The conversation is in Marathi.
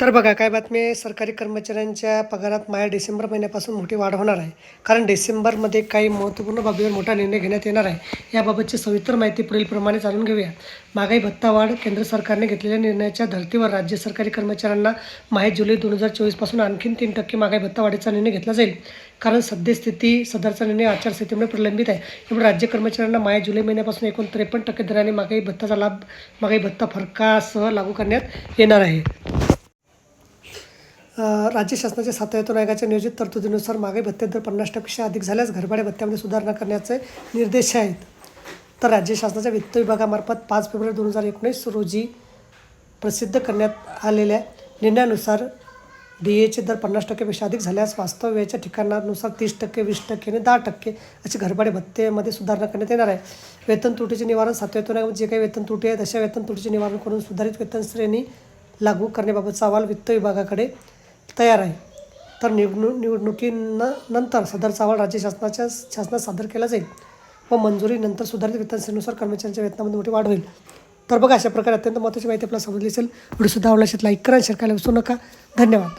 तर बघा काय बातमी आहे? सरकारी कर्मचाऱ्यांच्या पगारात माया डिसेंबर महिन्यापासून मोठी वाढ होणार आहे. कारण डिसेंबरमध्ये काही महत्त्वपूर्ण बाबीवर मोठा निर्णय घेण्यात येणार आहे. याबाबतची सविस्तर माहिती पुढीलप्रमाणे जाणून घेऊया. महागाई भत्ता वाढ केंद्र सरकारने घेतलेल्या निर्णयाच्या धर्तीवर राज्य सरकारी कर्मचाऱ्यांना माहे जुलै दोन हजार चोवीसपासून आणखीन तीन टक्के महागाई भत्ता वाढीचा निर्णय घेतला जाईल. कारण सद्यस्थिती सदरचा निर्णय आचारसंहितेमुळे प्रलंबित आहे. त्यामुळे राज्य कर्मचाऱ्यांना माया जुलै महिन्यापासून एकूण त्रेपन्न टक्के दराने महागाई भत्ताचा लाभ महागाई भत्ता फरकासह लागू करण्यात येणार आहे. राज्य शासनाच्या सातव्यातून आयोगाच्या नियोजित तरतुदीनुसार मागे भत्ते दर पन्नास टक्केपेक्षा अधिक झाल्यास घरभाडे भत्त्यामध्ये सुधारणा करण्याचे निर्देश आहेत. तर राज्य शासनाच्या वित्त विभागामार्फत पाच फेब्रुवारी दोन हजार एकोणीस रोजी प्रसिद्ध करण्यात आलेल्या निर्णयानुसार डी एचे दर पन्नास टक्केपेक्षा अधिक झाल्यास वास्तव्याच्या ठिकाणानुसार तीस टक्के वीस टक्के आणि दहा टक्के असे घरभाडे भत्तेमध्ये सुधारणा करण्यात येणार आहे. वेतन तुटीचे निवारण सातव्यातून आयोगामध्ये जे काही वेतन तुटी आहेत अशा वेतन तुटीचे निवारण करून सुधारित वेतन श्रेणी लागू करण्याबाबतचा अहवाल वित्त विभागाकडे तयार आहे. तर निवडणू निवडणुकीनं नंतर सदरचा अहवाल राज्य शासनाच्या शासनात सादर केला जाईल व मंजुरीनंतर सुधारित वेतनसेनुसार कर्मचाऱ्यांच्या वेतनामध्ये मोठी वाढ होईल. तर बघा अशा प्रकारे अत्यंत महत्त्वाची माहिती आपल्याला समजली असेल. व्हिडिओ सुद्धा आवडला असेल लाईक करा शेअर करायला विसरू नका. धन्यवाद.